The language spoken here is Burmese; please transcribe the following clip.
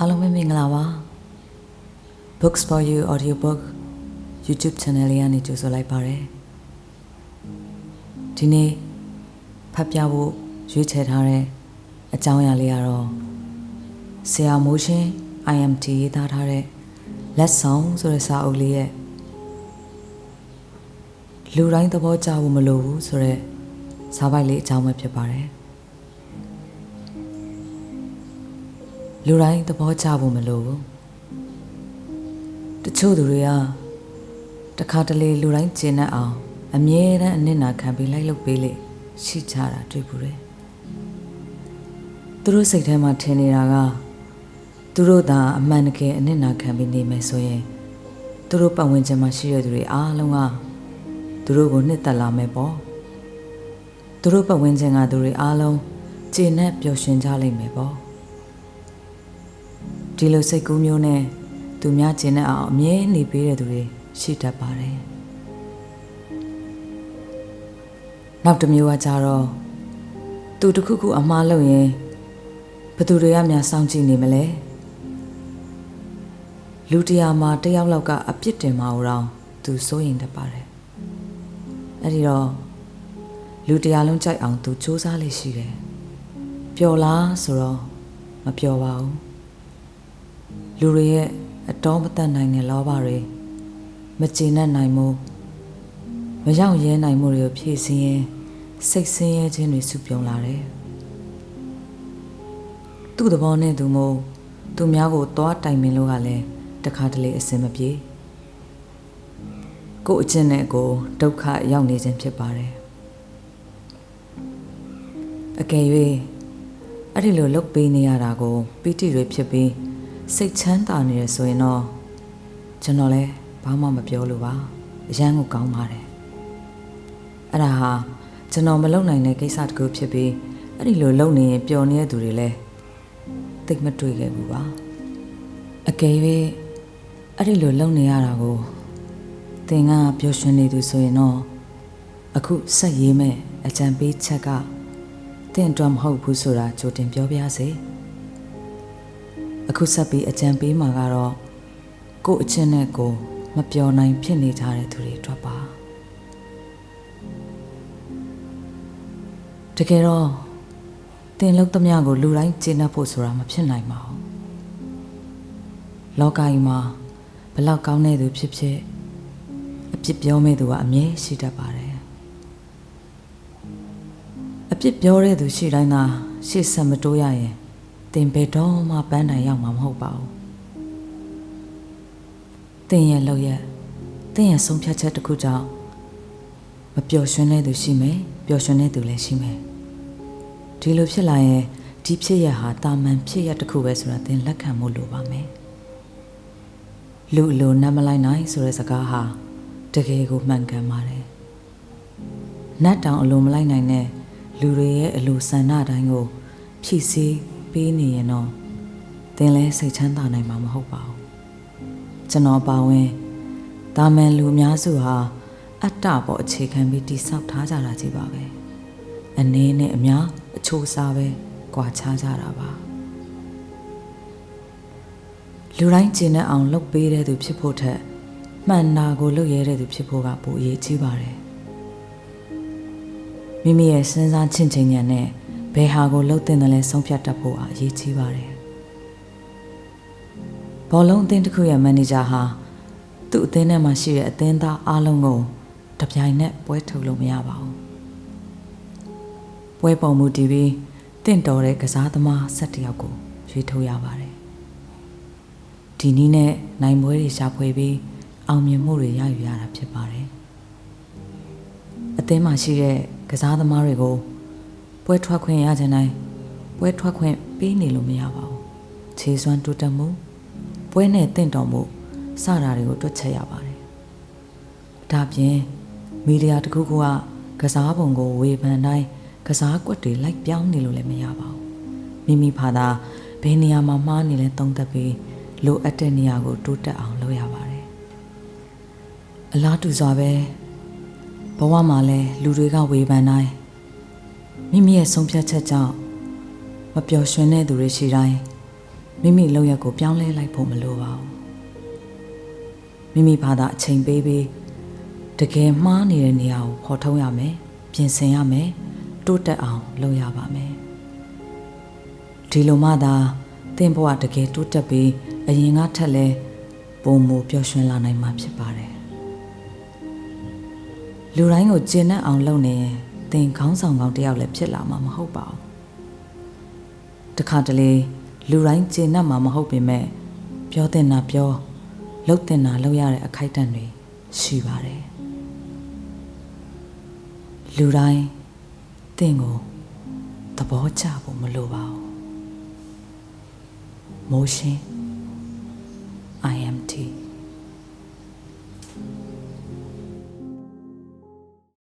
အားလုံးပဲမင်္ဂလာပါ Books for You audiobook YouTube channel လေးကနေကြိုဆိုလိုက်ပါတယ်ဒီနေ့ဖတ်ပြဖို့ရွေးချယ်ထားတဲ့အကြောင်းအရာလေးကတော့ဆရာမိုးရှင် IMT ရေးသားထားတဲ့လက်ဆောင်ဆိုတဲ့စာအုပ်လေးရဲ့လူတိုင်းသဘောကျဖို့မလိုဘူးဆိုတဲ့စာပိုက်လေးအကြောင်းပဲဖြစ်ပါတယ် လူတိုင်းသဘောကျဖို့မလိုဘူးတချို့သူတွေကတခါတလေလူတိုင်းကျင်တတ်အောင်အမြဲတမ်းအနစ်နာခံပြီးလိုက်လုပ်ပေးလေရှိကြတာတွေ့ဘူးတယ်သူတို့စိတ်ထဲမှာထင်နေတာကသူတို့သာအမှန်တကယ်အနစ်နာခံပြီးနေမယ်ဆိုရင်သူတို့ပတ်ဝန်းကျင်မှာရှိရတဲ့သူတွေအားလုံးကသူတို့ကိုနှစ်သက်လာမယ်ပေါ့သူတို့ပတ်ဝန်းကျင်ကသူတွေအားလုံးကျေနပ်ပျော်ရွှင်ကြလိမ့်မယ်ပေါ့ ဒီလိုစိတ်ကူးမျိုးနဲ့သူများကျင်တဲ့အောင်အမြဲနေပေးတဲ့သူတွေရှိတတ်ပါတယ်နောက်တစ်မျိုးကကြတော့သူတစ်ခုခုအမှားလုပ်ရင်ဘသူတွေကများစောင့်ကြည့်နေမလဲလူတရားမှာတယောက်လောက်ကအပြစ်တင်မှာတော့သူစိုးရင်တတ်ပါတယ်အဲ့ဒီတော့လူတရားလုံးကြိုက်အောင်သူစူးစမ်းလေးရှိတယ်ပျော်လားဆိုတော့မပျော်ပါဘူး လူတွေရဲ့အတော်မတတ်နိုင်တဲ့လောဘတွေမကျေနပ်နိုင်မှုမရောက်ရဲနိုင်မှုတွေကိုဖြည့်ဆင်းရင်စိတ်ဆင်းရဲခြင်းတွေစုပြုံလာတယ်သူ့သဘောနဲ့သူမို့သူများကိုသွားတိုင်ပင်လို့ကလည်းတခါတလေအစင်မပြေကိုယ်အချင်းနဲ့ကိုယ်ဒုက္ခရောက်နေခြင်းဖြစ်ပါတယ်အကယ်၍အဲ့ဒီလိုလုတ်ပေးနေရတာကိုပီတိတွေဖြစ်ပြီး စိတ်ချမ်းသာနေရဆိုရင်တော့ကျွန်တော်လည်းဘာမှမပြောလို့ပါအရန်ကိုကောင်းပါတယ်အဲ့ဒါဟာကျွန်တော်မလုပ်နိုင်တဲ့ကိစ္စတစ်ခုဖြစ်ပြီးအဲ့ဒီလိုလုပ်နေရင်ပျော်နေတဲ့သူတွေလည်းသိပ်မတွေ့ခဲ့ဘူးပါအကယ်၍အဲ့ဒီလိုလုပ်နေရတာကိုသင်ကပျော်ရွှင်နေသူဆိုရင်တော့အခုဆက်ရေးမဲ့အကြံပေးချက်ကသင်အတွက်မဟုတ်ဘူးဆိုတာကြိုတင်ပြောပြစေ။ အခုဆက်ပြီးအကြံပေးမှာကတော့ကို့အချင်းနဲ့ကိုမပျော်နိုင်ဖြစ်နေကြတဲ့သူတွေအတွက်ပါတကယ်တော့တင်လုံးသမျှကိုလူတိုင်းကျေနပ်ဖို့ဆိုတာမဖြစ်နိုင်ပါဘူးလောကကြီးမှာဘလောက်ကောင်းတဲ့သူဖြစ်ဖြစ်အပြစ်ပြောမဲ့သူကအမြဲရှိတတ်ပါတယ်အပြစ်ပြောတဲ့သူရှိတိုင်းသာရှေ့ဆက်မတိုးရရင် တင်ဘယ်တော့မှပန်းတိုင်ရောက်မှာမဟုတ်ပါဘူး။တင်ရဲ့လောက်ရက်တင်ရဲ့ဆုံးဖြတ်ချက်တစ်ခုကြောင့်မပျော်ရွှင်တဲ့သူရှိမယ်ပျော်ရွှင်တဲ့သူလည်းရှိမယ်။ဒီလိုဖြစ်လာရင်ဒီဖြစ်ရဟာတာမန်ဖြစ်ရတစ်ခုပဲဆိုတာတင်လက်ခံမှုလိုပါမယ်။လူအလိုနတ်မလိုက်နိုင်ဆိုတဲ့စကားဟာတကယ်ကိုမှန်ကန်ပါတယ်။နတ်တောင်အလိုမလိုက်နိုင်တဲ့လူတွေရဲ့အလိုဆန္ဒတိုင်းကိုဖြည့်ဆည်း ပေးနေရင်တော့သင်လဲစိတ်ချမ်းသာနိုင်မှာမဟုတ်ပါဘူးကျွန်တော်ပါဝင်တာမန်လူအများစုဟာအတ္တပေါ်အခြေခံပြီးတိဆောက်ထားကြတာကြီးပါပဲအနေနဲ့အများအချိုးစားပဲကြွာချကြတာပါလူတိုင်းကျင်တဲ့အောင်လုပ်ပေးတဲ့သူဖြစ်ဖို့ထက်မှန်နာကိုလုပ်ရတဲ့သူဖြစ်ဖို့ကပိုအရေးကြီးပါတယ်မိမိရဲ့စဉ်းစားချင့်ချိန်ဉာဏ်နဲ့ ဘယ်ဟာကိုလှုပ်တင်တယ်လဲဆုံးဖြတ်တတ်ဖို့အရေးကြီးပါတယ်ဘောလုံးအသင်းတစ်ခုရဲ့မန်နေဂျာဟာသူ့အသင်းထဲမှာရှိတဲ့အသင်းသားအားလုံးကိုတပြိုင်နက်ပွဲထုတ်လို့မရပါဘူးပွဲပုံမှုတည်ပြီးတင့်တော်တဲ့ကစားသမား၁၁ယောက်ကိုရွေးထုတ်ရပါတယ်ဒီနည်းနဲ့နိုင်ပွဲတွေရှာဖွေပြီးအောင်မြင်မှုတွေရယူရတာဖြစ်ပါတယ်အသင်းမှာရှိတဲ့ကစားသမားတွေကို ပွဲထွက်ခွင့်ရခြင်းတိုင်းပွဲထွက်ခွင့်ပေးနေလို့မရပါဘူးခြေစွမ်းတိုးတက်မှုပွဲနဲ့တင့်တော်မှုစတာတွေကိုတွက်ချက်ရပါတယ်ဒါပြင်မီဒီယာတစ်ခုခုကကစားပုံကိုဝေဖန်တိုင်းကစားကွက်တွေလိုက်ပြောင်းနေလို့လည်းမရပါဘူးမိမိဖာသာဘယ်နေရာမှာမှားနေလဲသုံးသပ်ပြီးလိုအပ်တဲ့နေရာကိုတိုးတက်အောင်လုပ်ရပါတယ်အလားတူစွာပဲဘဝမှာလဲလူတွေကဝေဖန်တိုင်း မိမိရဲ့ဆုံးဖြတ်ချက်ကြောင့်မပျော်ရွှင်တဲ့သူတွေရှိတိုင်းမိမိလုံရက်ကိုပြောင်းလဲလိုက်ဖို့မလိုပါဘူးမိမိဘာသာအချိန်ပေးပြီးတကယ်မှားနေတဲ့နေရာကိုဖော်ထုတ်ရမယ်ပြင်ဆင်ရမယ်တိုးတက်အောင်လုပ်ရပါမယ်ဒီလိုမှသာသင်ဘဝတကယ်တိုးတက်ပြီးအရင်ကထက်လဲပုံမူပျော်ရွှင်လာနိုင်မှာဖြစ်ပါတယ်လူတိုင်းကိုကျင့်တတ်အောင်လုပ်နေရင်သ င်ခေါင်းဆောင်ကောင်းတစ်ယောက်လည်းဖြစ်လာမှာမဟုတ်ပါဘူးတခါတလေလူတိုင်းကျင့်တတ်မှာမဟုတ်ပေမဲ့ပြောတင်တာပြောလှုပ်တင်တာလှုပ်ရတဲ့အခိုက်အတန့်တွေရှိပါတယ်လူတိုင်းသင်ကိုသဘောကျဖို့မလိုပါဘူးမိုးရှင်း